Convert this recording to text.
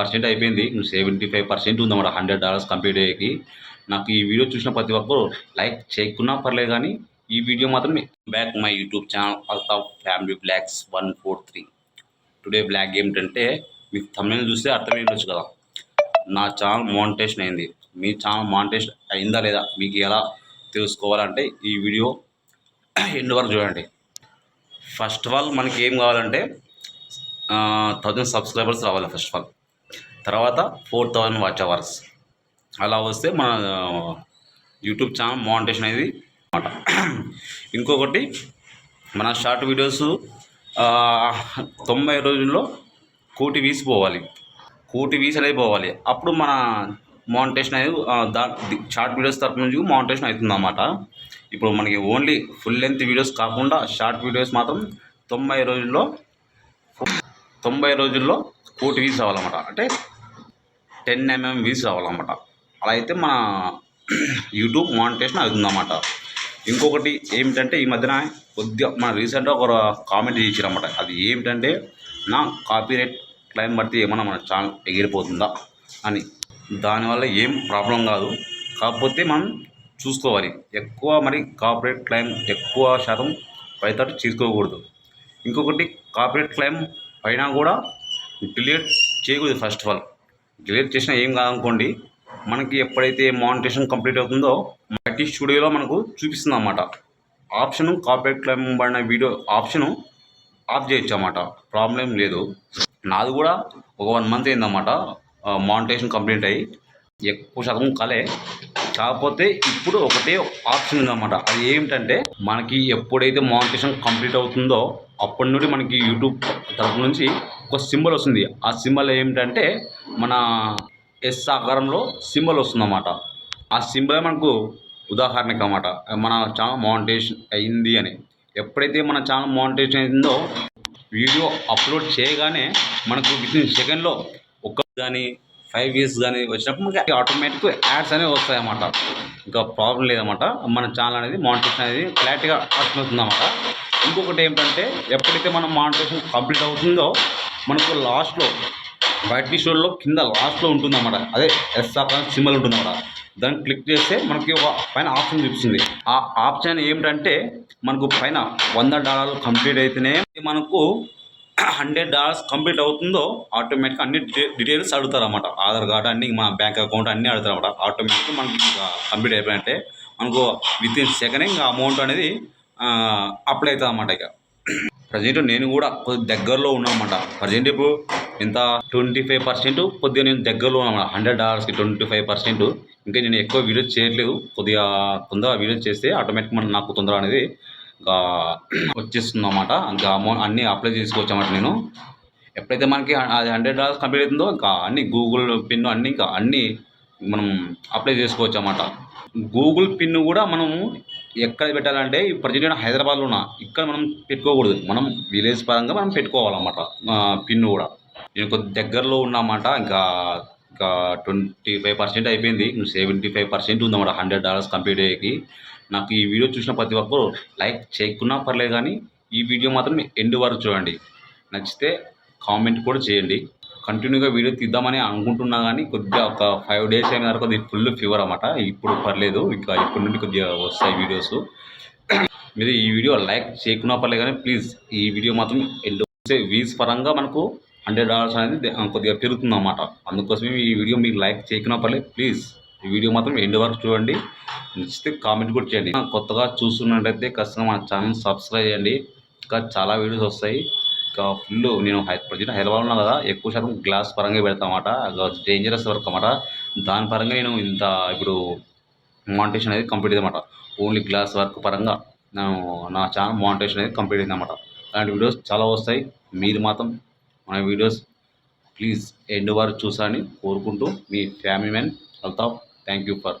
Percent అయిపోయింది. Seventy five percent ఉందన్నమాట hundred dollars complete అయ్యేకి. నాకు ఈ వీడియో చూసిన ప్రతి ఒక్కరు లైక్ చేయకున్నా పర్లేదు కానీ ఈ వీడియో మాత్రం back my YouTube channel Altaf family blocks one four three today block ఏమిటంటే మీకు తమిళ చూస్తే అర్థమై ఉండొచ్చు కదా. నా ఛానల్ మోనిటేషన్ అయింది. మీ ఛానల్ మోనిటేషన్ అయిందా లేదా మీకు ఎలా తెలుసుకోవాలంటే ఈ వీడియో ఎండ్ వరకు చూడండి. ఫస్ట్ ఆఫ్ ఆల్ మనకి ఏం కావాలంటే థౌజండ్ సబ్స్క్రైబర్స్ రావాలి ఫస్ట్ ఆఫ్ ఆల్ తర్వాత ఫోర్ థౌజండ్ వాచ్ అవర్స్. అలా వస్తే మన యూట్యూబ్ ఛానల్ మోనిటేషన్ అనేది అనమాట ఇంకొకటి మన షార్ట్ వీడియోస్ తొంభై రోజుల్లో కోటి వీసి పోవాలి. కోటి వీసి అనేది పోవాలి. అప్పుడు మన మోనిటేషన్ అనేది దా షార్ట్ వీడియోస్ తరపు నుంచి మోనిటేషన్ అవుతుందన్నమాట ఇప్పుడు మనకి ఓన్లీ ఫుల్ లెంత్ వీడియోస్ కాకుండా షార్ట్ వీడియోస్ మాత్రం తొంభై రోజుల్లో తొంభై రోజుల్లో ఫోర్టీ వీస్ అవ్వాలన్నమాట అంటే టెన్ ఎంఎం వీస్ రావాలన్నమాట. అలా అయితే మన యూట్యూబ్ మానిటేషన్ అవుతుందన్నమాట ఇంకొకటి ఏమిటంటే ఈ మధ్యన కొద్దిగా మన రీసెంట్గా ఒక కామెంట్ చేసిరన్నమాట. అది ఏమిటంటే నా కాపీరైట్ క్లైమ్ పడితే ఏమన్నా మన ఛానల్ ఎగిరిపోతుందా అని. దానివల్ల ఏం ప్రాబ్లం కాదు. కాకపోతే మనం చూసుకోవాలి. ఎక్కువ మరి కాపీరైట్ క్లైమ్ ఎక్కువ శాతం పైతట్టు తీసుకోకూడదు. ఇంకొకటి కాపీరైట్ క్లైమ్ పైన కూడా డిలీట్ చేయకూడదు ఫస్ట్ ఆఫ్ ఆల్. డిలీట్ చేసినా ఏం కాదనుకోండి మనకి ఎప్పుడైతే మానిటేషన్ కంప్లీట్ అవుతుందో మట్టి స్టూడియోలో మనకు చూపిస్తుంది అన్నమాట ఆప్షను కాపీరైట్ క్లైమ్ పడిన వీడియో ఆప్షను ఆఫ్ చేయొచ్చు అన్నమాట. ప్రాబ్లం లేదు. నాది కూడా ఒక వన్ మంత్ అయిందన్నమాట మానిటేషన్ కంప్లీట్ అయ్యి ఎక్కువ శాతం కలే. కాకపోతే ఇప్పుడు ఒకటే ఆప్షన్ ఉందన్నమాట. అది ఏమిటంటే మనకి ఎప్పుడైతే మానిటేషన్ కంప్లీట్ అవుతుందో అప్పటి నుండి మనకి యూట్యూబ్ తరపు నుంచి ఒక సింబల్ వస్తుంది. ఆ సింబల్ ఏమిటంటే మన ఎస్ ఆకారంలో సింబల్ వస్తుందన్నమాట. ఆ సింబల్ మనకు ఉదాహరణకి అన్నమాట. మన ఛానల్ మానిటేషన్ అయింది అని. ఎప్పుడైతే మన ఛానల్ మానిటేషన్ అయిందో వీడియో అప్లోడ్ చేయగానే మనకు విత్ ఇన్ సెకండ్లో ఒక కానీ ఫైవ్ ఇయర్స్ కానీ వచ్చినప్పుడు మనకి ఆటోమేటిక్ యాడ్స్ అనేవి వస్తాయన్నమాట. ఇంకా ప్రాబ్లం లేదన్నమాట. మన ఛానల్ అనేది మానిటేషన్ అనేది క్లారిటీగా అర్థమవుతుందన్నమాట. ఇంకొకటి ఏంటంటే ఎప్పుడైతే మనం మానిటేషన్ కంప్లీట్ అవుతుందో మనకు లాస్ట్లో వైట్ షోల్లో కింద లాస్ట్లో ఉంటుందన్నమాట. అదే ఎస్ఆర్ ఆప్షన్ సింబల్ ఉంటుందన్నమాట. దాన్ని క్లిక్ చేస్తే మనకి ఒక పైన ఆప్షన్ చూపిస్తుంది. ఆ ఆప్షన్ ఏమిటంటే మనకు పైన వంద డాలర్లు కంప్లీట్ అయితేనే మనకు హండ్రెడ్ డాలర్స్ కంప్లీట్ అవుతుందో ఆటోమేటిక్గా అన్ని డీటెయిల్స్ అడుగుతారన్నమాట. ఆధార్ కార్డు అన్ని మన బ్యాంక్ అకౌంట్ అన్నీ అడుగుతారు అన్నమాట ఆటోమేటిక్గా మనకి కంప్లీట్ అయిపోయినట్టే మనకు విత్ ఇన్ సెకండ్ ఇంకా అమౌంట్ అనేది అప్లై అవుతుంది అన్నమాట ఇక. ప్రజెంట్ నేను కూడా కొద్ది దగ్గరలో ఉన్నామంట ప్రజెంట్ ఇప్పుడు ఎంత ట్వంటీ ఫైవ్ పర్సెంట్ కొద్దిగా నేను దగ్గరలో ఉన్నాను హండ్రెడ్ డాలర్స్కి ట్వంటీ ఫైవ్ పర్సెంట్. ఇంకా నేను ఎక్కువ వీడియోస్ చేయట్లేదు. కొద్దిగా తొందరగా వీడియోస్ చేస్తే ఆటోమేటిక్ మన నాకు తొందర అనేది ఇంకా వచ్చేస్తుంది అన్నమాట ఇంకా అమౌంట్ అన్నీ అప్లై చేసుకోవచ్చు నేను. ఎప్పుడైతే మనకి అది హండ్రెడ్ డాలర్స్ కంప్లీట్ అవుతుందో ఇంకా అన్ని గూగుల్ పిన్ అన్నీ ఇంకా అన్నీ మనం అప్లై చేసుకోవచ్చు అన్నమాట గూగుల్ పిన్ కూడా మనము ఎక్కడ పెట్టాలంటే ప్రజెంట్ నేను హైదరాబాద్లో ఉన్నా ఇక్కడ మనం పెట్టుకోకూడదు. మనం విలేజ్ పరంగా మనం పెట్టుకోవాలన్నమాట. పిన్ కూడా. నేను కొద్ది దగ్గరలో ఉన్నామాట. ఇంకా ఇంకా ట్వంటీ ఫైవ్ పర్సెంట్ అయిపోయింది. సెవెంటీ ఫైవ్ పర్సెంట్ ఉందన్నమాట. హండ్రెడ్ డాలర్స్ కంప్లీట్ అయ్యేకి. నాకు ఈ వీడియో చూసిన ప్రతి ఒక్కరు లైక్ చేయకున్నా పర్లేదు కానీ ఈ వీడియో మాత్రం ఎండ్ వరకు చూడండి. నచ్చితే కామెంట్ కూడా చేయండి. కంటిన్యూగా వీడియో తీద్దామని అనుకుంటున్నా కానీ కొద్దిగా ఒక ఫైవ్ డేస్ అయిన తర్వాత అది ఫుల్ ఫీవర్ అనమాట ఇప్పుడు పర్లేదు ఇంకా ఇప్పటి నుండి కొద్దిగా వస్తాయి వీడియోస్ మీరు ఈ వీడియో లైక్ చేయకున్నా పర్లేదు కానీ ప్లీజ్ ఈ వీడియో మాత్రం ఎండ్ వీస్ పరంగా మనకు హండ్రెడ్ డాలర్స్ అనేది కొద్దిగా పెరుగుతుంది అన్నమాట. అందుకోసమే ఈ వీడియో మీకు లైక్ చేయకున్నా పర్లేదు ప్లీజ్ ఈ వీడియో మాత్రం ఎండ్ వరకు చూడండి. నచ్చితే కామెంట్ కూడా చేయండి. కొత్తగా చూస్తున్నట్టయితే ఖచ్చితంగా మన ఛానల్ సబ్స్క్రైబ్ చేయండి. ఇంకా చాలా వీడియోస్ వస్తాయి. ఇంకా ఫుల్ నేను ప్రజెంట్ హైదరాబాద్ ఉన్నా కదా ఎక్కువ శాతం గ్లాస్ పరంగా పెడతామాట. డేంజరస్ వర్క్ అనమాట దాని పరంగా నేను ఇంత ఇప్పుడు మానిటేషన్ అనేది కంప్లీట్ అన్నమాట ఓన్లీ గ్లాస్ వర్క్ పరంగా నేను నా ఛానల్ మానిటేషన్ అనేది కంప్లీట్ అయింది అలాంటి వీడియోస్ చాలా వస్తాయి. మీరు మాత్రం మన వీడియోస్ ప్లీజ్ ఎండ్ వరకు చూసాలని కోరుకుంటూ మీ family man Altaf thank you for